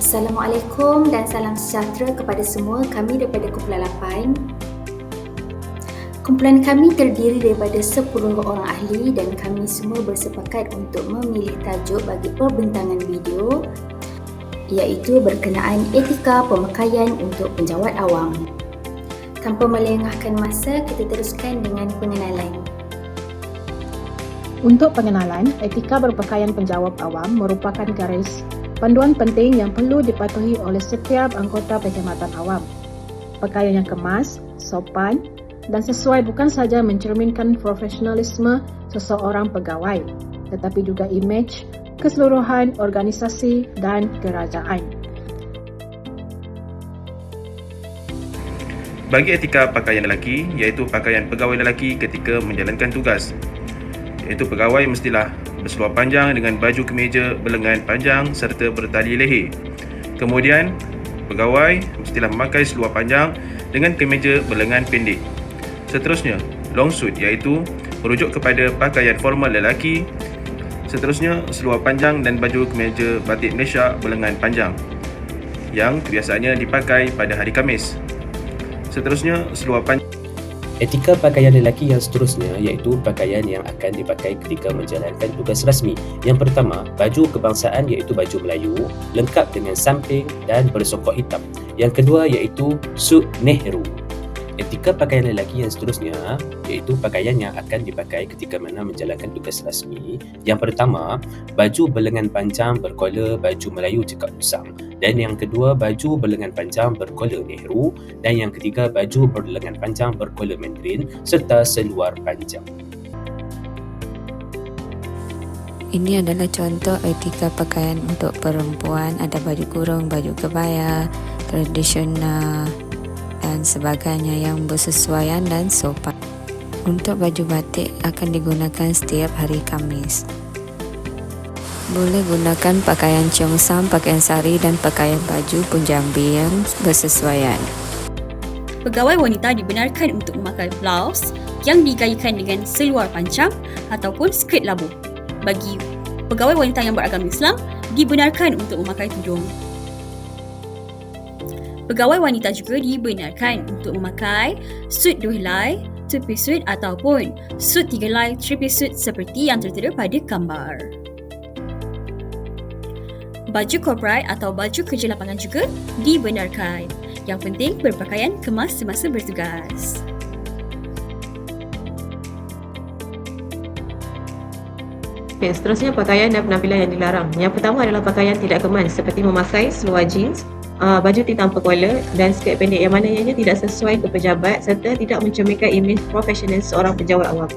Assalamualaikum dan salam sejahtera kepada semua kami daripada Kumpulan 8. Kumpulan kami terdiri daripada 10 orang ahli dan kami semua bersepakat untuk memilih tajuk bagi perbincangan video iaitu berkenaan etika pemakaian untuk penjawat awam. Tanpa melengahkan masa, kita teruskan dengan pengenalan. Untuk pengenalan, etika berpakaian penjawab awam merupakan garis panduan penting yang perlu dipatuhi oleh setiap anggota perkhidmatan awam. Pakaian yang kemas, sopan dan sesuai bukan sahaja mencerminkan profesionalisme seseorang pegawai, tetapi juga imej keseluruhan organisasi dan kerajaan. Bagi etika pakaian lelaki, iaitu pakaian pegawai lelaki ketika menjalankan tugas. Iaitu pegawai mestilah berseluar panjang dengan baju kemeja berlengan panjang serta bertali leher. Kemudian, pegawai mestilah memakai seluar panjang dengan kemeja berlengan pendek. Seterusnya, long suit iaitu merujuk kepada pakaian formal lelaki. Seterusnya, seluar panjang dan baju kemeja batik Malaysia berlengan panjang yang kebiasaannya dipakai pada hari Khamis. Seterusnya, seluar panjang Etika pakaian lelaki yang seterusnya iaitu pakaian yang akan dipakai ketika menjalankan tugas rasmi. Yang pertama, baju kebangsaan iaitu baju Melayu lengkap dengan samping dan bersokok hitam. Yang kedua iaitu suit Nehru Etika pakaian lelaki yang seterusnya iaitu pakaian yang akan dipakai ketika mana menjalankan tugas rasmi. Yang pertama, baju berlengan panjang berkola baju Melayu cekak usang. Dan yang kedua, baju berlengan panjang berkola Nehru. Dan yang ketiga, baju berlengan panjang berkola Mandarin serta seluar panjang. Ini adalah contoh etika pakaian untuk perempuan. Ada baju kurung, baju kebaya, tradisional, dan sebagainya yang bersesuaian dan sopan. Untuk baju batik akan digunakan setiap hari Kamis. Boleh gunakan pakaian cheongsam, pakaian sari dan pakaian baju punjabi yang bersesuaian. Pegawai wanita dibenarkan untuk memakai blouse yang digayakan dengan seluar panjang ataupun skirt labu. Bagi pegawai wanita yang beragama Islam, dibenarkan untuk memakai tudung. Pegawai wanita juga dibenarkan untuk memakai suit dua helai, two piece suit ataupun suit tiga helai, three piece suit seperti yang tertera pada gambar. Baju corporate atau baju kerja lapangan juga dibenarkan. Yang penting berpakaian kemas semasa bertugas. Okay, seterusnya pakaian dan penampilan yang dilarang. Yang pertama adalah pakaian tidak kemas seperti memakai seluar jeans, uh, baju T tanpa collar dan skirt pendek yang mana ianya tidak sesuai ke pejabat serta tidak mencerminkan imej profesional seorang pejabat awam.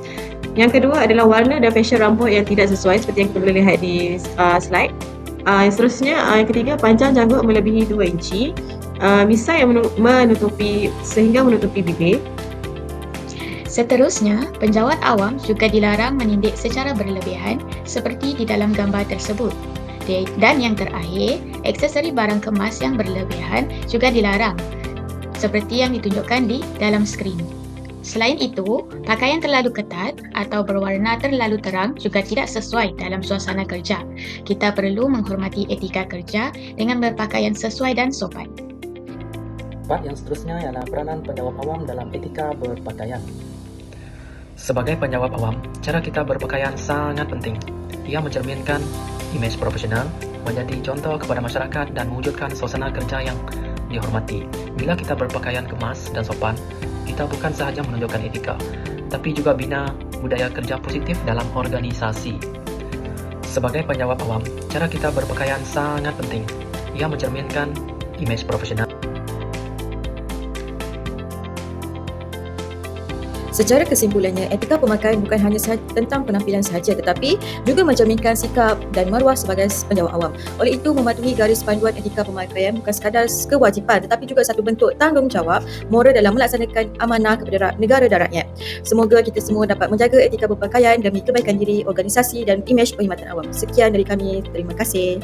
Yang kedua adalah warna dan fashion rambut yang tidak sesuai seperti yang kita boleh lihat di uh, slide. Uh, yang seterusnya, uh, yang ketiga, panjang janggut melebihi 2 inci. Uh, misai yang menutupi sehingga menutupi bibir. Seterusnya, penjawat awam juga dilarang menindik secara berlebihan seperti di dalam gambar tersebut. Dan yang terakhir, aksesori barang kemas yang berlebihan juga dilarang seperti yang ditunjukkan di dalam skrin. Selain itu, pakaian terlalu ketat atau berwarna terlalu terang juga tidak sesuai dalam suasana kerja. Kita perlu menghormati etika kerja dengan berpakaian sesuai dan sopan. Part yang seterusnya ialah peranan penjawab awam dalam etika berpakaian. Sebagai penjawab awam, cara kita berpakaian sangat penting. Ia mencerminkan imej profesional, menjadi contoh kepada masyarakat dan mewujudkan suasana kerja yang dihormati. Bila kita berpakaian kemas dan sopan, kita bukan sahaja menunjukkan etika, tapi juga bina budaya kerja positif dalam organisasi. Sebagai penjawab awam, cara kita berpakaian sangat penting. Ia mencerminkan imej profesional. Secara kesimpulannya, etika pemakaian bukan hanya tentang penampilan sahaja tetapi juga mencerminkan sikap dan maruah sebagai penjawat awam. Oleh itu, mematuhi garis panduan etika pemakaian bukan sekadar kewajipan tetapi juga satu bentuk tanggungjawab moral dalam melaksanakan amanah kepada negara dan rakyat. Semoga kita semua dapat menjaga etika berpakaian demi kebaikan diri, organisasi dan imej perkhidmatan awam. Sekian dari kami. Terima kasih.